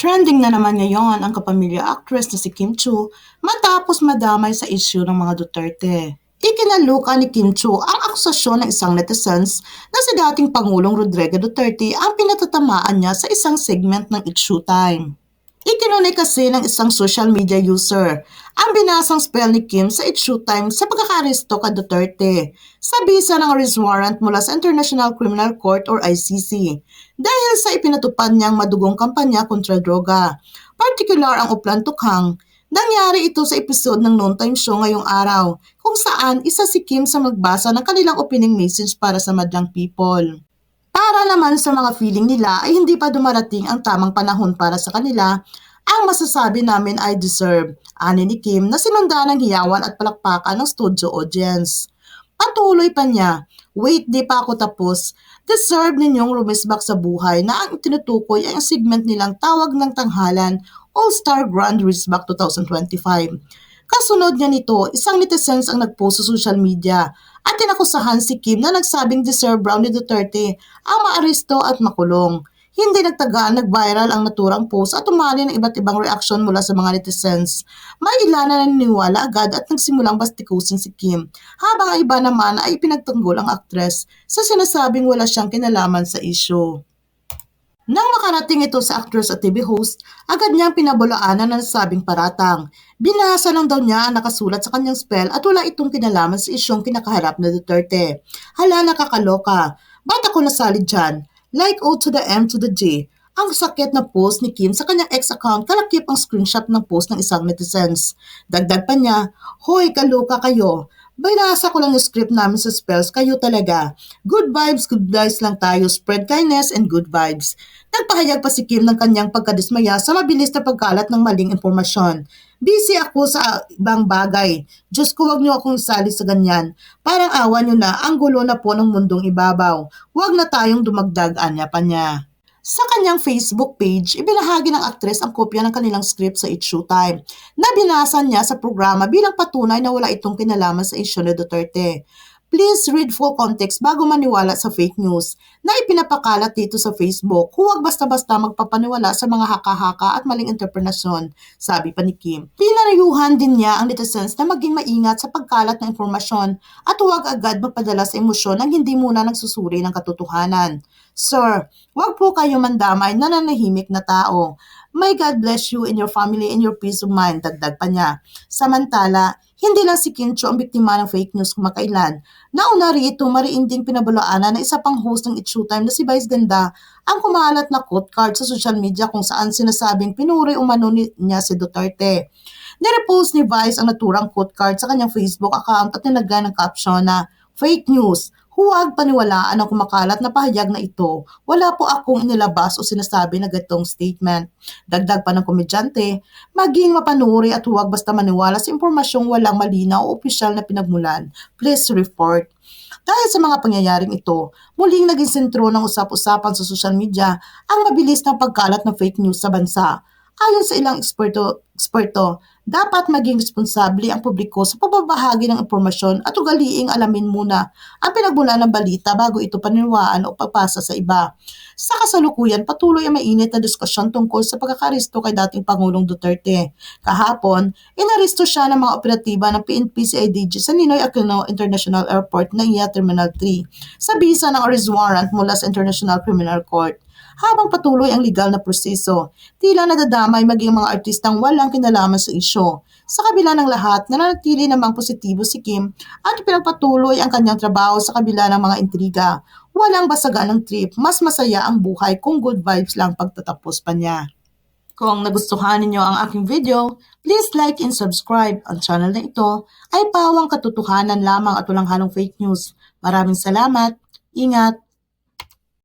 Trending na naman ngayon ang kapamilya actress na si Kim Chu matapos madamay sa issue ng mga Duterte. Ikinaluka ni Kim Chu ang akusasyon ng isang netizens na si dating Pangulong Rodrigo Duterte ang pinatatamaan niya sa isang segment ng It's Showtime. Ikinunay kasi ng isang social media user ang binasang spell ni Kim sa It's Showtime sa pagkakaresto ka Duterte sa bisa ng arrest warrant mula sa International Criminal Court or ICC dahil sa ipinatupad niyang madugong kampanya kontra droga. Partikular ang Uplan Tukhang Nangyari ito sa episode ng Noontime Show ngayong araw, kung saan isa si Kim sa magbasa ng kanilang opening message para sa madlang people. Para naman sa mga feeling nila ay hindi pa dumarating ang tamang panahon para sa kanila, ang masasabi namin ay deserve, ani ni Kim na sinunda ng hiyawan at palakpakan ng studio audience. Patuloy pa niya, wait di pa ako tapos, deserve ninyong rumisbak sa buhay na ang tinutukoy ay ang segment nilang tawag ng tanghalan All-Star Grand Raceback 2025. Kasunod niya nito, isang netizens ang nagpost sa social media at tinakusahan si Kim na nagsabing deserve Brownie Duterte ang maaresto at makulong. Hindi nagtagal, nag-viral ang naturang post at umali ng iba't ibang reaksyon mula sa mga netizens. May ilan na naniniwala agad at nagsimulang bastikusin si Kim, habang ang iba naman ay pinagtanggol ang aktres sa sinasabing wala siyang kinalaman sa issue. Nang makarating ito sa actress at TV host, agad niyang pinabulaanan ng nasabing paratang. Binasa lang daw niya ang nakasulat sa kanyang spell at wala itong kinalaman sa isyong kinakaharap na Duterte. Hala nakakaloka. Ba't ako nasali dyan? Like O to the M to the J. Ang sakit na post ni Kim sa kanyang ex-account kalakip ang screenshot ng post ng isang netizens. Dagdag pa niya, Hoy, kaloka kayo. Binasa ko lang yung script namin sa spells, kayo talaga. Good vibes, good vibes lang tayo, spread kindness and good vibes. Nagpahayag pa si Kim ng kanyang pagkadismaya sa mabilis na pagkalat ng maling impormasyon. Busy ako sa ibang bagay. Diyos ko, wag niyo akong sali sa ganyan. Parang awa niyo na, ang gulo na po ng mundong ibabaw. Huwag na tayong dumagdag, anya pa niya. Sa kanyang Facebook page, ibinahagi ng aktres ang kopya ng kanilang script sa It's Showtime na binasa niya sa programa bilang patunay na wala itong kinalaman sa isyu ni Duterte. Please read full context bago maniwala sa fake news na ipinapakalat dito sa Facebook. Huwag basta-basta magpapaniwala sa mga haka-haka at maling interpretasyon, sabi pa ni Kim. Pinarayuhan din niya ang netizens na maging maingat sa pagkalat ng informasyon at huwag agad magpadala sa emosyon nang hindi muna nagsusuri ng katotohanan. Sir, huwag po kayo mandamay na nanahimik na tao. May God bless you and your family and your peace of mind, dagdag pa niya. Samantala, hindi lang si Kim Cho ang biktima ng fake news kumakailan. Nauna rito, mariinding pinabulaanan na isa pang host ng It's Showtime na si Vice Ganda ang kumalat na quote card sa social media kung saan sinasabing pinuri umano niya si Duterte. Nirepost ni Vice ang naturang quote card sa kanyang Facebook account at nilagay ng caption na fake news. Huwag paniwalaan ang kumakalat na pahayag na ito. Wala po akong inilabas o sinasabi na gatong statement. Dagdag pa ng komedyante, maging mapanuri at huwag basta maniwala sa impormasyong walang malinaw o opisyal na pinagmulan. Please report. Dahil sa mga pangyayaring ito, muling naging sentro ng usap-usapan sa social media ang mabilis na pagkalat ng fake news sa bansa. Ayon sa ilang eksperto, eksperto, dapat maging responsable ang publiko sa pagbabahagi ng impormasyon at ugaliing alamin muna ang pinagmula ng balita bago ito paniwaan o papasa sa iba. Sa kasalukuyan, patuloy ang mainit na diskusyon tungkol sa pagkakaresto kay dating Pangulong Duterte. Kahapon, inaresto siya ng mga operatiba ng PNP CIDG sa Ninoy Aquino International Airport ng IA Terminal 3 sa bisa ng arrest warrant mula sa International Criminal Court habang patuloy ang legal na proseso. Tila nadadamay maging mga artistang walang kinalaman sa isyo. Sa kabila ng lahat, nananatili namang positibo si Kim at pinagpatuloy ang kanyang trabaho sa kabila ng mga intriga. Walang basagan ng trip, mas masaya ang buhay kung good vibes lang pagtatapos pa niya. Kung nagustuhan ninyo ang aking video, please like and subscribe. Ang channel na ito ay pawang katotohanan lamang at walang halong fake news. Maraming salamat. Ingat!